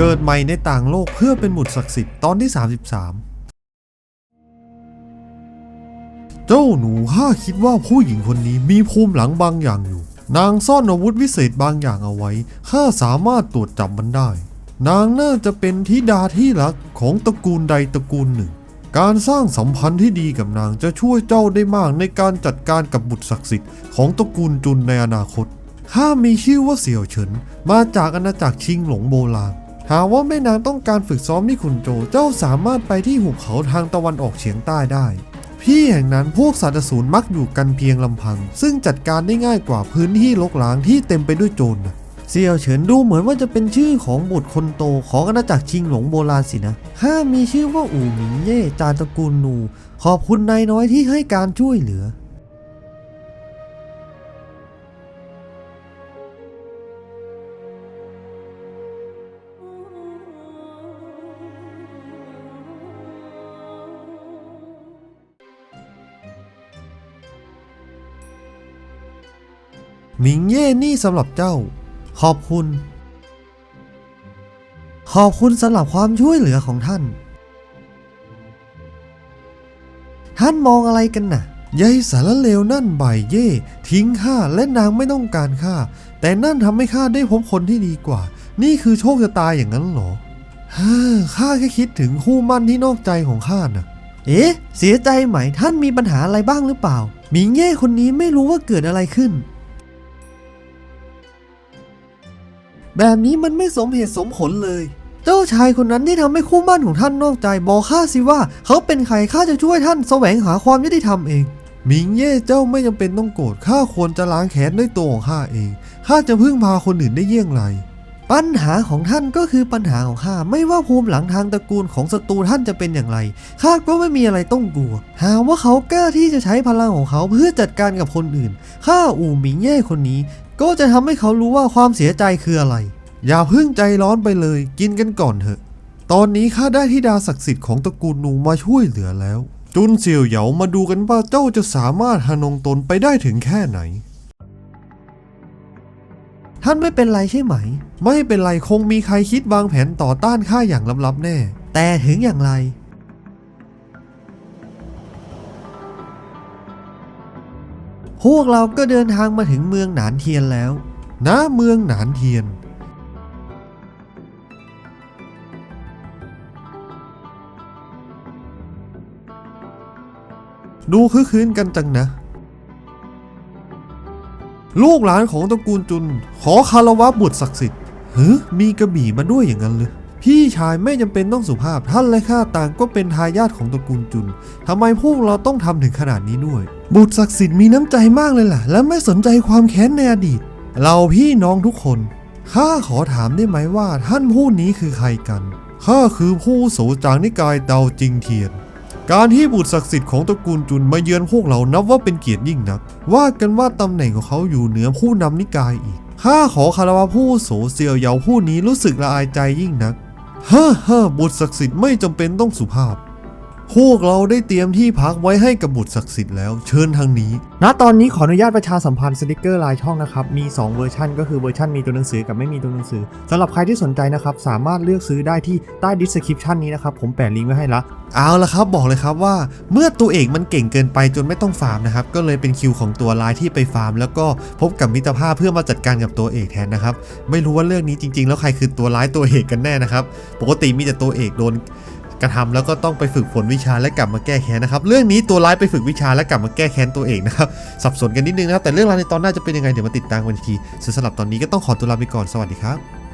เกิดใหม่ในต่างโลกเพื่อเป็นบุตรศักดิ์สิทธิ์ตอนที่ 33 เจ้าหนูข้าคิดว่าผู้หญิงคนนี้มีภูมิหลังบางอย่างอยู่ นางซ่อนอาวุธวิเศษบางอย่างเอาไว้ข้าสามารถตรวจจับมันได้ นางน่าจะเป็นธิดาที่รักของตระกูลใดตระกูลหนึ่ง การสร้างสัมพันธ์ที่ดีกับนางจะช่วยเจ้าได้มากในการจัดการกับบุตรศักดิ์สิทธิ์ของตระกูลจุนในอนาคตข้ามีชื่อว่าเสี่ยวเฉิน มาจากอาณาจักรชิงหลงโบราณ หากว่าแม่นางต้องการฝึกซ้อมที่ขุนโจ เจ้าสามารถไปที่หุบเขาทางตะวันออกเฉียงใต้ได้ ที่แห่งนั้นพวกสัตว์อสูรมักอยู่กันเพียงลำพัง ซึ่งจัดการได้ง่ายกว่าพื้นที่รกร้างที่เต็มไปด้วยโจรนะเสี่ยวเฉินดูเหมือนว่าจะเป็นชื่อของบุตรคนโตของอาณาจักรชิงหลงโบราณสินะข้ามีชื่อว่าอู่หมิงเย่จารตระกูลนู ขอบคุณนายน้อยที่ให้การช่วยเหลือ มิงเย่นี่สำหรับเจ้า ขอบคุณ ขอบคุณสำหรับความช่วยเหลือของท่าน ท่านมองอะไรกันน่ะยายสารเลวนั่นบ่ายเย่ทิ้งข้าและนางไม่ต้องการข้าแต่นั่นทำให้ข้าได้พบคนที่ดีกว่า นี่คือโชคชะตาอย่างนั้นเหรอข้าแค่คิดถึงคู่มั่นที่นอกใจของข้าน่ะ เอ๊ะ เสียใจไหมท่านมีปัญหาอะไรบ้างหรือเปล่า มิงเย่คนนี้ไม่รู้ว่าเกิดอะไรขึ้น แบบนี้มันไม่สมเหตุสมผลเลย เจ้าชายคนนั้นที่ทำให้คู่หมั่นของท่านนอกใจบอกข้าสิว่า เขาเป็นใครข้าจะช่วยท่านแสวงหาความยุติธรรมเองมิงเย่เจ้าไม่จำเป็นต้องโกรธข้าควรจะล้างแค้นด้วยตัวของข้าเองข้าจะพึ่งพาคนอื่นได้เยี่ยงไร ปัญหาของท่านก็คือปัญหาของข้าไม่ว่าภูมิหลังทางตระกูลของศัตรูท่านจะเป็นอย่างไรข้าก็ไม่มีอะไรต้องกลัว หากว่าเขากล้าที่จะใช้พลังของเขาเพื่อจัดการกับคนอื่นข้าอู่หมิงเย่คนนี้ ก็จะทำให้เขารู้ว่าความเสียใจคืออะไร อย่าเพิ่งใจร้อนไปเลย กินกันก่อนเถอะ ตอนนี้ข้าได้ธิดาศักดิ์สิทธิ์ของตระกูลนูมาช่วยเหลือแล้ว จุนเสี่ยวเหยามาดูกันว่าเจ้าจะสามารถหานงตนไปได้ถึงแค่ไหน ท่านไม่เป็นไรใช่ไหม ไม่เป็นไรคงมีใครคิดวางแผนต่อต้านข้าอย่างลับๆแน่ แต่ถึงอย่างไรพวกเราก็เดินทางมาถึงเมืองหนานเทียนแล้ว ณ เมืองหนานเทียน ดูคึกคืนกันจังนะ ลูกหลานของตระกูลจุน ขอคารวะบุตรศักดิ์สิทธิ์เฮ้มีกระบี่มาด้วยอย่างนั้นเลย พี่ชายไม่จำเป็นต้องสุภาพท่านและข้าต่างก็เป็นทายาทของตระกูลจุนทำไมพวกเราต้องทำถึงขนาดนี้ด้วย บุตรศักดิ์สิทธิ์มีน้ำใจมากเลยล่ะ และไม่สนใจความแค้นในอดีต เราพี่น้องทุกคนข้าขอถามได้ไหมว่าท่านผู้นี้คือใครกันข้าคือผู้โสจางนิกายเตาจิงเทียน การที่บุตรศักดิ์สิทธิ์ของตระกูลจุนมาเยือนพวกเรานับว่าเป็นเกียรติยิ่งนัก ว่ากันว่าตำแหน่งของเขาอยู่เหนือผู้นำนิกายอีก ข้าขอคารวะผู้โสเซียวเหยาผู้นี้รู้สึกละอายใจยิ่งนัก เฮ้อเฮ้อบุตรศักดิ์สิทธิ์ไม่จำเป็นต้องสุภาพ พวกเราได้เตรียมที่พักไว้ให้กับบุตรศักดิ์สิทธิ์แล้ว เชิญทางนี้ ณ ตอนนี้ขออนุญาตประชาสัมพันธ์สติกเกอร์ลายช่องนะครับ มี 2 เวอร์ชันก็คือเวอร์ชันมีตัวหนังสือกับไม่มีตัวหนังสือสำหรับใครที่สนใจนะครับ สามารถเลือกซื้อได้ที่ใต้ดิสคริปชันนี้นะครับ ผมแปะลิงก์ไว้ให้ละ เอาละครับบอกเลยครับว่าเมื่อตัวเอกมันเก่งเกินไปจนไม่ต้องฟาร์มนะครับก็เลยเป็นคิวของตัวร้ายที่ไปฟาร์ม แล้วก็พบกับมิตรภาพเพื่อมาจัดการกับตัวเอกแทนนะครับไม่รู้ว่าเรื่องนี้จริง ๆ แล้วใครคือตัวร้ายตัวเอกกันแน่นะครับปกติมีแต่ตัวเอกโดน กระทำแล้วก็ต้องไปฝึกฝนวิชาและกลับมาแก้แค้นนะครับ เรื่องนี้ตัวร้ายไปฝึกวิชาและกลับมาแก้แค้นตัวเองนะครับสับสนกันนิดนึงนะครับแต่เรื่องราวในตอนหน้าจะเป็นยังไงเดี๋ยวมาติดตามกันอีกทีส่วนสำหรับตอนนี้ก็ต้องขอตัวลาไปก่อนสวัสดีครับ